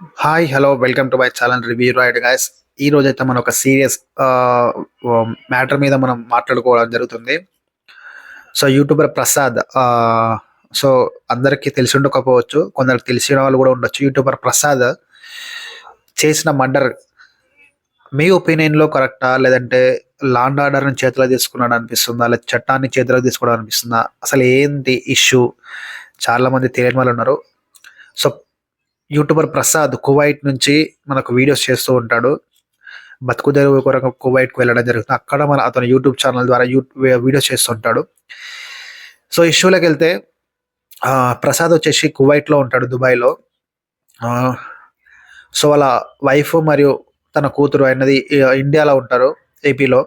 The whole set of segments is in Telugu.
Hi hello welcome to my channel review ride guys ఈ రోజు అయితే మనం ఒక సీరియస్ మ్యాటర్ మీద మనం మాట్లాడుకోవడం జరుగుతుంది. సో యూట్యూబర్ ప్రసాద్ సో అందరికీ తెలిసి ఉండకపోవచ్చు కొందరికి తెలిసిన వాళ్ళు కూడా ఉండొచ్చు. యూట్యూబర్ ప్రసాద్ చేసిన మర్డర్ మీ ఒపీనియన్లో కరెక్టా లేదంటే లాండ్ ఆర్డర్ని చేతిలో తీసుకున్నాడు అనిపిస్తుందా? లేదా చట్టాన్ని చేతిలో తీసుకోవడం అనిపిస్తుందా? అసలు ఏంటి ఇష్యూ చాలామంది తెలియని వాళ్ళు ఉన్నారు. సో యూట్యూబర్ ప్రసాద్ కువైట్ నుంచి మనకు వీడియోస్ చేస్తూ ఉంటాడు. బతుకు తెరువు కొరకు కువైట్కి వెళ్ళడం జరుగుతుంది. అక్కడ మన అతను యూట్యూబ్ ఛానల్ ద్వారా యూ వీడియోస్ చేస్తుంటాడు సో ఇష్యూలోకి వెళ్తే ప్రసాద్ వచ్చేసి కువైట్లో ఉంటాడు దుబాయ్లో. సో వాళ్ళ వైఫ్ మరియు తన కూతురు అయినది ఇండియాలో ఉంటారు ఏపీలో.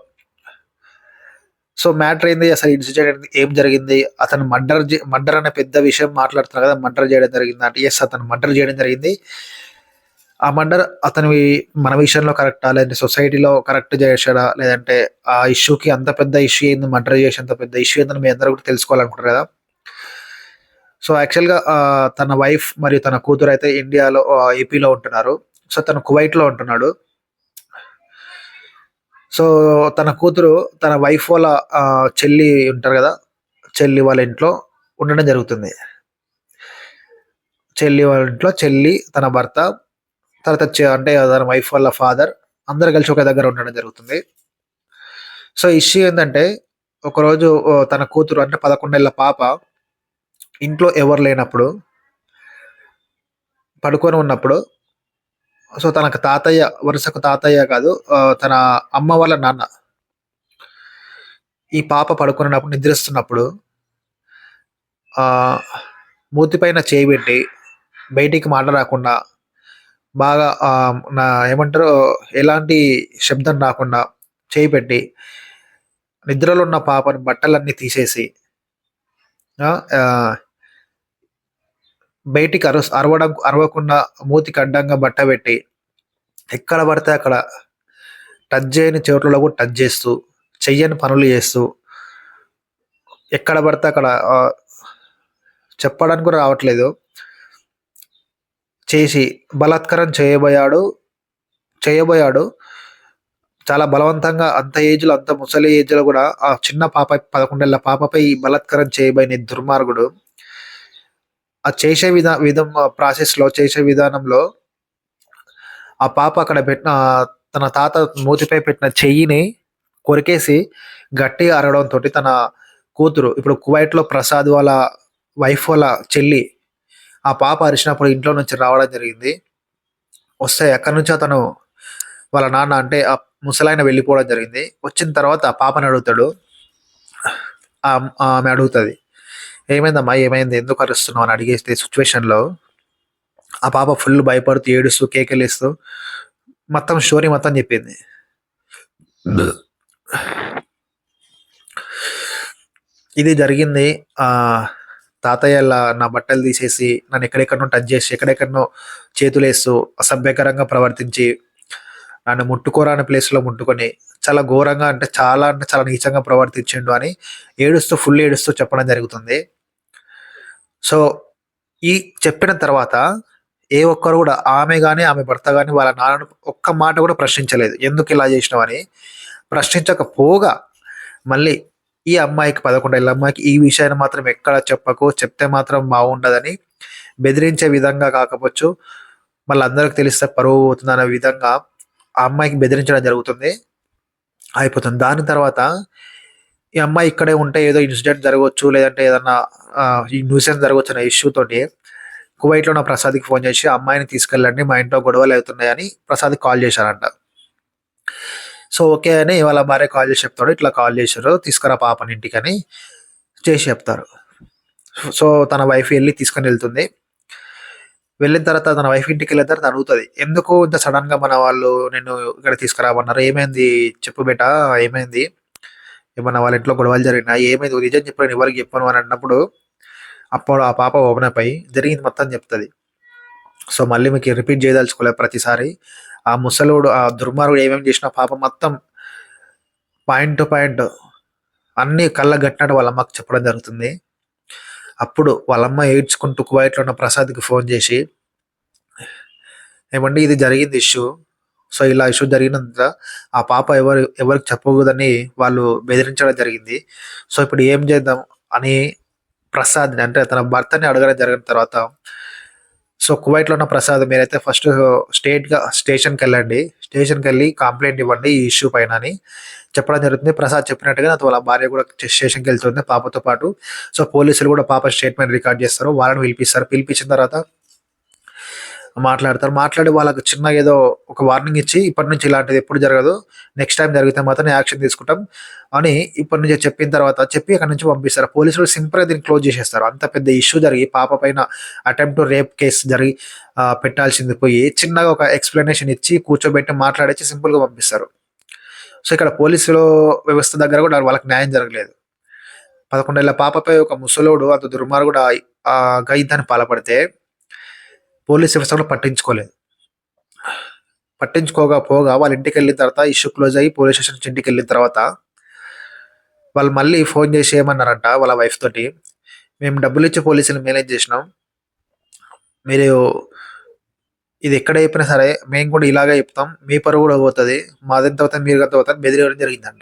సో మ్యాటర్ ఏంది? అసలు ఇన్సిడెంట్ ఏం జరిగింది? అతను మర్డర్ మర్డర్ అనే పెద్ద విషయం మాట్లాడుతున్నారు కదా మర్డర్ చేయడం జరిగింది? అంటే ఎస్ అతను మర్డర్ చేయడం జరిగింది. ఆ మర్డర్ అతని మన విషయంలో కరెక్టా? లేదంటే సొసైటీలో కరెక్ట్ చేసాడా లేదంటే ఆ ఇష్యూకి అంత పెద్ద ఇష్యూ ఏంది? మర్డర్ చేసే అంత పెద్ద ఇష్యూ ఏందని మీ అందరూ కూడా తెలుసుకోవాలనుకుంటారు కదా? సో యాక్చువల్గా తన వైఫ్ మరియు తన కూతురు అయితే ఇండియాలో ఏపీలో ఉంటున్నారు. సో తను కువైట్లో ఉంటున్నాడు. సో తన కూతురు తన వైఫ్ వాళ్ళ చెల్లి ఉంటారు కదా చెల్లి వాళ్ళ ఇంట్లో ఉండడం జరుగుతుంది. చెల్లి వాళ్ళ ఇంట్లో చెల్లి తన భర్త తర్వాత చె- అంటే తన వైఫ్ వాళ్ళ ఫాదర్ అందరు కలిసి ఒక దగ్గర ఉండడం జరుగుతుంది. సో ఇష్యూ ఏంటంటే ఒకరోజు ఓ, తన కూతురు అంటే పదకొండేళ్ళ పాప ఇంట్లో ఎవరు లేనప్పుడు పడుకొని ఉన్నప్పుడు సో తనకు తాతయ్య వరుసకు తాతయ్య కాదు తన అమ్మ వాళ్ళ నాన్న. ఈ పాప పడుకున్నప్పుడు నిద్రిస్తున్నప్పుడు మూతిపైన మూతి పైన చేయి పెట్టి బయటికి మాట రాకుండా బాగా నా ఏమంటారు ఎలాంటి శబ్దం రాకుండా చేయి పెట్టి నిద్రలో ఉన్న పాపని బట్టలన్నీ తీసేసి బయటికి అరు అరవడం అరవకుండా మూతికి అడ్డంగా బట్ట పెట్టి ఎక్కడ పడితే అక్కడ టచ్ చేయని చోట్లలో కూడా టచ్ చేస్తూ చెయ్యని పనులు చేస్తూ ఎక్కడ పడితే అక్కడ చెప్పడానికి కూడా రావట్లేదు. చేసి బలాత్కారం చేయబోయాడు చేయబోయాడు. చాలా బలవంతంగా అంత ఏజ్లో అంత ముసలి ఏజ్లో కూడా ఆ చిన్న పాప పదకొండేళ్ళ పాపపై బలాత్కారం చేయబోయిన దుర్మార్గుడు ఆ చేసే విధా విధం ప్రాసెస్లో చేసే విధానంలో ఆ పాప అక్కడ పెట్టిన తన తాత మూతిపై పెట్టిన చెయ్యిని కొరికేసి గట్టిగా అరవడంతో తన కూతురు ఇప్పుడు కువైట్లో ప్రసాద్ వాళ్ళ వైఫ్ వాళ్ళ చెల్లి ఆ పాప అరిచినప్పుడు ఇంట్లో నుంచి రావడం జరిగింది. వస్తే ఎక్కడి నుంచి అతను వాళ్ళ నాన్న అంటే ఆ ముసలాయన వెళ్ళిపోవడం జరిగింది. వచ్చిన తర్వాత ఆ పాపని అడుగుతాడు. ఆమె అడుగుతుంది ఏమైందమ్మా? ఏమైంది? ఎందుకు అరుస్తున్నావు? అని అడిగేస్తే సిచ్యువేషన్లో ఆ పాప ఫుల్ భయపడుతూ ఏడుస్తూ కేకలేస్తూ మొత్తం స్టోరీ మొత్తం చెప్పింది. ఇది జరిగింది తాతయ్యలా నా బట్టలు తీసేసి నన్ను ఎక్కడెక్కడనో టచ్ చేసి ఎక్కడెక్కడనో చేతులేస్తూ అసభ్యకరంగా ప్రవర్తించి నన్ను ముట్టుకోరాని ప్లేస్లో ముట్టుకొని చాలా ఘోరంగా అంటే చాలా అంటే చాలా నీచంగా ప్రవర్తించిండు అని ఏడుస్తూ ఫుల్ ఏడుస్తూ చెప్పడం జరుగుతుంది. సో ఈ చెప్పిన తర్వాత ఏ ఒక్కరు కూడా ఆమె కానీ ఆమె భర్త కానీ వాళ్ళ నాన్నను ఒక్క మాట కూడా ప్రశ్నించలేదు. ఎందుకు ఇలా చేసినావని? ప్రశ్నించకపోగా మళ్ళీ ఈ అమ్మాయికి పదకొండేళ్ళ అమ్మాయికి ఈ విషయాన్ని మాత్రం ఎక్కడ చెప్పకు చెప్తే మాత్రం బాగుండదని బెదిరించే విధంగా కాకపోవచ్చు. మళ్ళీ అందరికి తెలిస్తే పరువు అవుతుంది అనే విధంగా ఆ అమ్మాయికి బెదిరించడం జరుగుతుంది. అయిపోతుంది. దాని తర్వాత ఈ అమ్మాయి ఇక్కడే ఉంటే ఏదో ఇన్సిడెంట్ జరగవచ్చు లేదంటే ఏదన్నా ఈ న్యూసెన్స్ జరగవచ్చు అనే ఇష్యూతోటి కువైట్లో ఉన్న ప్రసాద్కి ఫోన్ చేసి అమ్మాయిని తీసుకెళ్ళండి మా ఇంట్లో గొడవలు అవుతున్నాయని ప్రసాద్కి కాల్ చేశారంట. సో ఓకే అని వాళ్ళ భార్య కాల్ చేసి చెప్తాడు. ఇట్లా కాల్ చేశారు తీసుకురా పాపని ఇంటికని చేసి చెప్తారు. సో తన వైఫ్ వెళ్ళి తీసుకొని వెళ్తుంది. వెళ్ళిన తర్వాత తన వైఫ్ ఇంటికి వెళ్ళిన తర్వాత అడుగుతుంది ఎందుకు ఇంత సడన్గా మన వాళ్ళు నేను ఇక్కడ తీసుకురామన్నారు? ఏమైంది? చెప్పు బేట ఏమైంది? ఏమన్నా వాళ్ళ ఇంట్లో గొడవలు జరిగినా ఏమైంది? నిజం చెప్పాను ఎవరికి చెప్పాను అని అన్నప్పుడు అప్పుడు ఆ పాప ఓపెన్ అయిపోయి జరిగింది మొత్తం చెప్తుంది. సో మళ్ళీ మీకు రిపీట్ చేయదలుచుకోలేదు ప్రతిసారి. ఆ ముసలోడు ఆ దుర్మార్గుడు ఏమేమి చేసినా పాప మొత్తం పాయింట్ టు పాయింట్ అన్ని కళ్ళ గట్టినట్టు వాళ్ళ అమ్మకి చెప్పడం జరుగుతుంది. అప్పుడు వాళ్ళమ్మ ఏడ్చుకుంటూ కువైట్లో ఉన్న ప్రసాద్కి ఫోన్ చేసి ఏమండి ఇది జరిగింది ఇష్యూ. సో, ఇలా ఇష్యూ జరిగినంత ఆ పాప ఎవరు ఎవరికి చెప్పకూడదని వాళ్ళు బెదిరించడం జరిగింది. సో, ఇప్పుడు ఏం చేద్దాం అని ప్రసాద్‌ని అంటే తన భర్తని అడగడం జరిగిన తర్వాత సో, కువైట్‌లో ఉన్న ప్రసాద్ మీరైతే ఫస్ట్ స్టేట్గా స్టేషన్కి వెళ్ళండి స్టేషన్కి వెళ్ళి కంప్లైంట్ ఇవ్వండి ఈ ఇష్యూ పైన అని చెప్పడం జరుగుతుంది. ప్రసాద్ చెప్పినట్టుగా నాతో వాళ్ళ భార్య కూడా స్టేషన్కి వెళ్తుంది పాపతో పాటు. సో, పోలీసులు కూడా పాప స్టేట్‌మెంట్ రికార్డ్ చేస్తారు. వాళ్ళని పిలిపిస్తారు. పిలిపించిన తర్వాత మాట్లాడతారు. మాట్లాడి వాళ్ళకి చిన్న ఏదో ఒక వార్నింగ్ ఇచ్చి ఇప్పటి నుంచి ఇలాంటిది ఎప్పుడు జరగదు. నెక్స్ట్ టైం జరిగితే మాత్రం యాక్షన్ తీసుకుంటాం అని ఇప్పటి నుంచి చెప్పిన తర్వాత చెప్పి అక్కడి నుంచి పంపిస్తారు. పోలీసులు సింపుల్‌గా దీన్ని క్లోజ్ చేసేస్తారు. అంత పెద్ద ఇష్యూ జరిగి పాప పైన అటెంప్ట్ టు రేప్ కేస్ జరిగి పెట్టాల్సింది పోయి చిన్నగా ఒక ఎక్స్‌ప్లనేషన్ ఇచ్చి కూర్చోబెట్టి మాట్లాడేసి సింపుల్‌గా పంపిస్తారు. సో, ఇక్కడ పోలీసులు వ్యవస్థ దగ్గర కూడా వాళ్ళకి న్యాయం జరగలేదు. పదకొండేళ్ళ పాపపై ఒక ముసలోడు అంత దుర్మార్గుడు ఆహ్, ఆహ్, పాల్పడితే పోలీస్ వ్యవస్థ కూడా పట్టించుకోలేదు. పట్టించుకోగా పోగా వాళ్ళ ఇంటికెళ్ళిన తర్వాత ఇష్యూ క్లోజ్ అయ్యి పోలీస్ స్టేషన్ నుంచి ఇంటికెళ్ళిన తర్వాత వాళ్ళు మళ్ళీ ఫోన్ చేసి ఏమన్నారంట వాళ్ళ వైఫ్ తోటి, "మేము డబ్బులు ఇచ్చి పోలీసులు మేనేజ్ చేసినాం. మీరు ఇది ఎక్కడ చెప్పినా సరే మేము కూడా ఇలాగే చెప్తాం. మీ పరువు కూడా పోతుంది మాదిన తర్వాత మీరు తర్వాత బెదిరేయడం జరిగిందంట.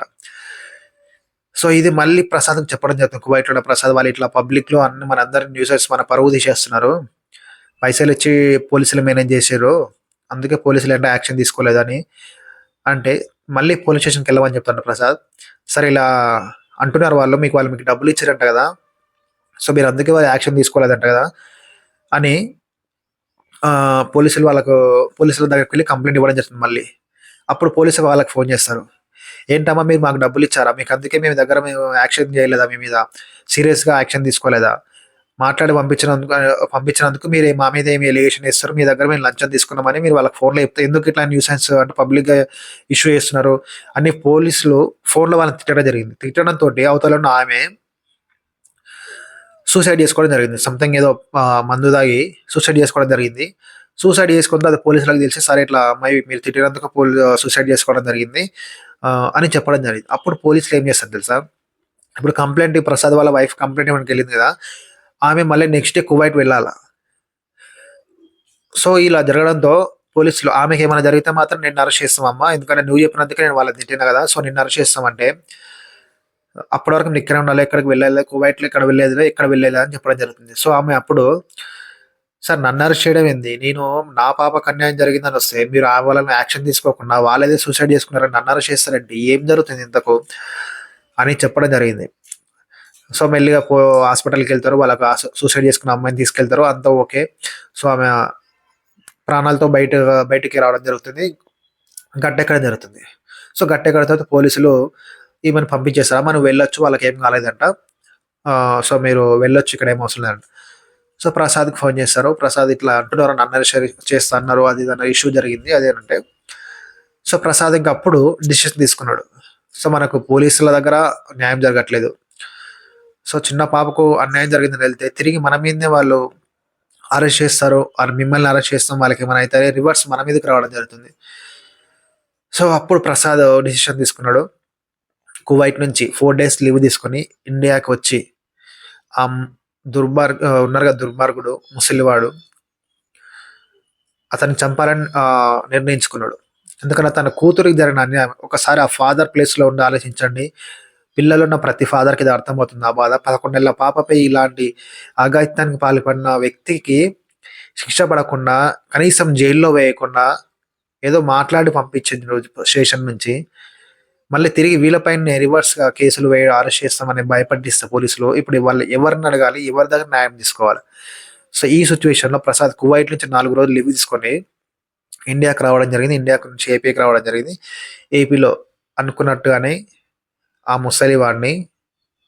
సో, ఇది మళ్ళీ ప్రసాదం చెప్పడం జరుగుతుంది. కువైట్‌లో ప్రసాద్ వాళ్ళు ఇట్లా పబ్లిక్‌లో అన్ని మనందరి న్యూసెస్ మన పరువు తీసేస్తున్నారు. పైసలు ఇచ్చి పోలీసులు మేనేజ్ చేసారు అందుకే పోలీసులు అంటే యాక్షన్ తీసుకోలేదని అంటే మళ్ళీ పోలీస్ స్టేషన్కి వెళ్ళమని చెప్తాను ప్రసాద్. సరే ఇలా అంటున్నారు వాళ్ళు మీకు వాళ్ళు మీకు డబ్బులు ఇచ్చారంట కదా! సో, మీరు అందుకే వాళ్ళు యాక్షన్ తీసుకోలేదంట కదా! అని పోలీసులు వాళ్ళకు పోలీసుల దగ్గరికి వెళ్ళి కంప్లైంట్ ఇవ్వడం జరుగుతుంది మళ్ళీ. అప్పుడు పోలీసులు వాళ్ళకి ఫోన్ చేస్తారు. "ఏంటమ్మా మీరు మాకు డబ్బులు ఇచ్చారా? మీకు అందుకే మేము దగ్గర మేము యాక్షన్ చేయలేదా మీ మీద? సీరియస్‌గా యాక్షన్ తీసుకోలేదా? మాట్లాడి పంపించినందుకు పంపించినందుకు మీరు మా మీద ఏమి ఎలిగేషన్ వేస్తారు మీ దగ్గర మేము లంచం తీసుకున్నామని మీరు వాళ్ళకి ఫోన్‌లో చెప్తే ఎందుకు ఇట్లా న్యూసెన్స్ అంటే పబ్లిక్‌గా ఇష్యూ చేస్తున్నారు" అని పోలీసులు ఫోన్‌లో వాళ్ళని తిట్టడం జరిగింది. తిట్టడంతోటి అవతలన్న ఆమె సూసైడ్ చేసుకోవడం జరిగింది. సంథింగ్ ఏదో మందు తాగి సూసైడ్ చేసుకోవడం జరిగింది. సూసైడ్ చేసుకుంటే అది పోలీసులకు తెలిసి సరే ఇట్లా మై మీరు తిట్టినందుకు పోలీ సూసైడ్ చేసుకోవడం జరిగింది అని చెప్పడం జరిగింది. అప్పుడు పోలీసులు ఏం చేస్తారు తెలుసా? ఇప్పుడు కంప్లైంట్ ప్రసాద్ వాళ్ళ వైఫ్ కంప్లైంట్ మనకి వెళ్ళింది కదా! ఆమె మళ్ళీ నెక్స్ట్ డే కువైట్ వెళ్ళాలా సో, ఇలా జరగడంతో పోలీసులు ఆమెకేమైనా జరిగితే మాత్రం నిన్ను అరెస్ట్ చేస్తామమ్మా. ఎందుకంటే నువ్వు చెప్పినందుకే నేను వాళ్ళని తిట్టినా కదా! సో, నిన్ను అరెస్ట్ చేస్తామంటే అప్పటి వరకు నువ్వు ఇక్కడే ఉండాలి. ఎక్కడికి వెళ్ళలేదు కువైట్‌లో ఇక్కడ వెళ్ళేదిలే, ఇక్కడ వెళ్ళేదా అని చెప్పడం జరుగుతుంది. సో, ఆమె అప్పుడు సార్ నన్ను అరెస్ట్ చేయడం ఏంది? నేను నా పాపకు అన్యాయం జరిగిందని వస్తే మీరు ఆ వాళ్ళని యాక్షన్ తీసుకోకుండా వాళ్ళేదో సూసైడ్ చేసుకున్నారని నన్ను అరెస్ట్ చేస్తారంటే ఏం జరుగుతుంది ఇంతకు? అని చెప్పడం జరిగింది. సో, మెల్లిగా పో హాస్పిటల్‌కెళ్తారు. వాళ్ళకి సూసైడ్ చేసుకున్న అమ్మాయిని తీసుకెళ్తారు. అంతా ఓకే. సో, ఆమె ప్రాణాలతో బయట బయటికి రావడం జరుగుతుంది. గట్టెక్కడం జరుగుతుంది. సో, గట్టెక్కడిన తర్వాత పోలీసులు ఈమెను పంపించేసారు. మనం వెళ్ళొచ్చు వాళ్ళకి ఏం కాలేదంట. సో, మీరు వెళ్ళొచ్చు. ఇక్కడ ఏం అవసరం లేదంట." సో, ప్రసాద్‌కి ఫోన్ చేస్తారు. ప్రసాద్ ఇట్లా అంటున్నారు. నన్ను అరెస్ట్ చేస్తా అన్నారు. అది అన్న ఇష్యూ జరిగింది. అది సో, ప్రసాద్ ఇంకప్పుడు డిసిషన్ తీసుకున్నాడు. సో, మనకు పోలీసుల దగ్గర న్యాయం జరగట్లేదు. సో, చిన్న పాపకు అన్యాయం జరిగిందని వెళ్తే తిరిగి మన మీదనే వాళ్ళు అరెస్ట్ చేస్తారు. ఆర్ మిమ్మల్ని అరెస్ట్ చేస్తాం. వాళ్ళకి ఏమైనా అయితే రివర్స్ మన మీదకి రావడం జరుగుతుంది. సో, అప్పుడు ప్రసాద్ డిసిషన్ తీసుకున్నాడు. కువైట్ నుంచి ఫోర్ డేస్ లీవ్ తీసుకొని ఇండియాకి వచ్చి ఆ దుర్మార్ ఉన్నారు కదా! దుర్మార్గుడు ముసలివాడు అతన్ని చంపాలని నిర్ణయించుకున్నాడు. ఎందుకంటే తన కూతురికి జరిగిన అన్యాయం ఒకసారి ఆ ఫాదర్ ప్లేస్‌లో ఉండి ఆలోచించండి. పిల్లలున్న ప్రతి ఫాదర్‌కి ఇది అర్థమవుతుంది ఆ బాధ. పదకొండేళ్ళ పాపపై ఇలాంటి ఆఘాయిత్యానికి పాల్పడిన వ్యక్తికి శిక్ష పడకుండా కనీసం జైల్‌లో వేయకుండా ఏదో మాట్లాడి పంపించింది రోజు స్టేషన్ నుంచి. మళ్ళీ తిరిగి వీళ్ళపైన రివర్స్‌గా కేసులు వేయడం అరెస్ట్ చేస్తామని భయపడిస్తే పోలీసులు ఇప్పుడు వాళ్ళు ఎవరిని అడగాలి? ఎవరి దగ్గర న్యాయం తీసుకోవాలి? సో, ఈ సిచ్యువేషన్లో ప్రసాద్ కువైట్ నుంచి నాలుగు రోజులు లీవ్ తీసుకొని ఇండియాకి రావడం జరిగింది. ఇండియా నుంచి ఏపీకి రావడం జరిగింది. ఏపీలో అనుకున్నట్టుగానే ఆ ముసలివాడిని,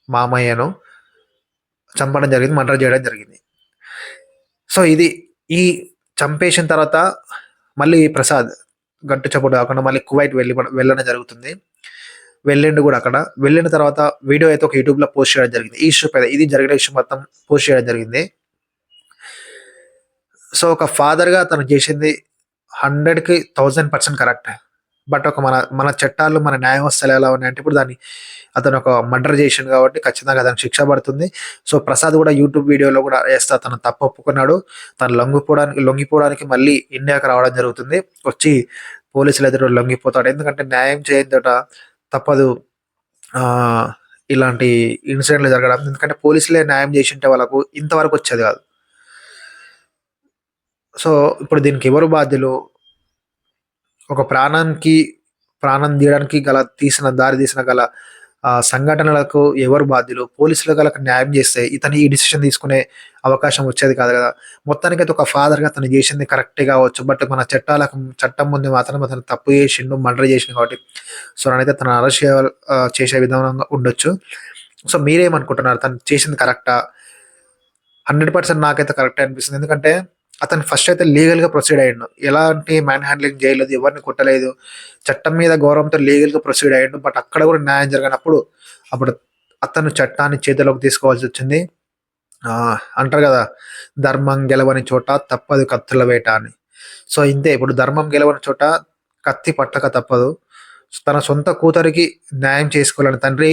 మామయ్యను చంపడం జరిగింది. మర్డర్ చేయడం జరిగింది. సో, ఇది ఈ చంపేసిన తర్వాత మళ్ళీ ప్రసాద్ గట్టు చప్పుడు కాకుండా మళ్ళీ కువైట్ వెళ్ళి వెళ్ళడం జరుగుతుంది. వెళ్ళిండు కూడా అక్కడ. వెళ్ళిన తర్వాత వీడియో అయితే ఒక యూట్యూబ్‌లో పోస్ట్ చేయడం జరిగింది. ఈ ఇష్యూ పైన ఇది జరిగిన ఇష్యూ మొత్తం పోస్ట్ చేయడం జరిగింది. సో, ఒక ఫాదర్‌గా తను చేసింది 100కి 1000% కరెక్ట్. బట్ ఒక మన మన చట్టాలు మన న్యాయ ఎలా ఉన్నాయంటే ఇప్పుడు దాన్ని అతను ఒక మర్డర్ చేసిండు కాబట్టి ఖచ్చితంగా అతనికి శిక్ష పడుతుంది. సో ప్రసాద్ కూడా యూట్యూబ్ వీడియోలో కూడా వేస్తే అతను తప్పు ఒప్పుకున్నాడు. తను లొంగిపోవడానికి లొంగిపోవడానికి మళ్ళీ ఇండియాకి రావడం జరుగుతుంది. వచ్చి పోలీసులు ఎదురు లొంగిపోతాడు ఎందుకంటే న్యాయం చేయదట తప్పదు. ఇలాంటి ఇన్సిడెంట్లు జరగడం. ఎందుకంటే పోలీసులే న్యాయం చేసింటే వాళ్ళకు ఇంతవరకు వచ్చేది కాదు. సో ఇప్పుడు దీనికి ఎవరు బాధ్యులు? ఒక ప్రాణానికి ప్రాణం తీయడానికి గల తీసిన దారి తీసిన గల సంఘటనలకు ఎవరు బాధ్యులు? పోలీసులు గల న్యాయం చేస్తే ఇతను ఈ డిసిషన్ తీసుకునే అవకాశం వచ్చేది కాదు కదా. మొత్తానికి అయితే ఒక ఫాదర్గా తను చేసింది కరెక్టే కావచ్చు. బట్ మన చట్టాలకు చట్టం ముందు మాత్రం అతను తప్పు చేసిండు మర్డర్ చేసిండు కాబట్టి. సో నేనైతే తను అరెస్ట్ చేసే విధానంగా ఉండొచ్చు. సో మీరేమనుకుంటున్నారు? తను చేసింది కరెక్టా? హండ్రెడ్ పర్సెంట్ నాకైతే కరెక్ట్ అనిపిస్తుంది. ఎందుకంటే అతను ఫస్ట్ అయితే లీగల్గా ప్రొసీడ్ అయ్యిండు. ఎలాంటి మ్యాన్ హ్యాండ్లింగ్ చేయలేదు ఎవరిని కొట్టలేదు చట్టం మీద గౌరవంతో లీగల్గా ప్రొసీడ్ అయ్యిండు. బట్ అక్కడ కూడా న్యాయం జరగనప్పుడు అప్పుడు అతను చట్టాన్ని చేతిలోకి తీసుకోవాల్సి వచ్చింది. అంటారు కదా ధర్మం గెలవని చోట తప్పదు కత్తుల వేట అని. సో ఇంతే ఇప్పుడు ధర్మం గెలవని చోట కత్తి పట్టక తప్పదు. తన సొంత కూతురికి న్యాయం చేసుకోవాలని తండ్రి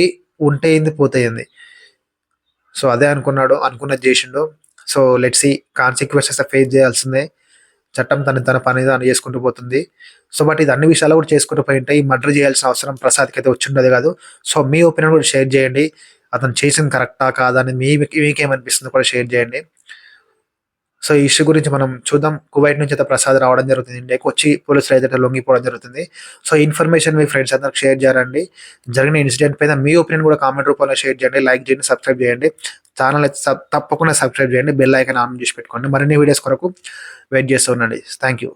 ఉంటే ఏంది సో అదే అనుకున్నాడు అనుకున్నది చేసిండు. So let's see consequences face చేయాల్సిందే. చట్టం తన తన పని తను చేసుకుంటూ పోతుంది. సో బట్ ఇది అన్ని విషయాలు కూడా చేసుకుంటూ పోయి ఉంటే ఈ మర్డర్ చేయాల్సిన అవసరం ప్రసాద్కి అయితే వచ్చిండదు కాదు. సో మీ ఒపీనియన్ కూడా షేర్ చేయండి. అతను చేసింది కరెక్టా కాదా అని మీ మీకేమనిపిస్తుంది కూడా షేర్ చేయండి. సో ఈ ఇష్యూ గురించి మనం చూద్దాం. కువైట్ నుంచి అయితే ప్రసాద్ రావడం జరుగుతుంది. ఇండియాకి వచ్చి పోలీసులు అయితే లొంగిపోవడం జరుగుతుంది. సో ఇన్ఫర్మేషన్ మీ ఫ్రెండ్స్ అందరికి షేర్ చేయండి జరిగిన ఇన్సిడెంట్ పైన మీ ఒపీనియన్ కూడా కామెంట్ రూపంలో షేర్ చేయండి. లైక్ చేయండి సబ్స్క్రైబ్ చేయండి. ఛానల్ అయితే తప్పకుండా సబ్స్క్రైబ్ చేయండి. బెల్ ఐకాన్ ఆన్ చేసి పెట్టుకోండి. మరిన్ని వీడియోస్ కొరకు వెయిట్ చేస్తూ ఉండండి. Thank you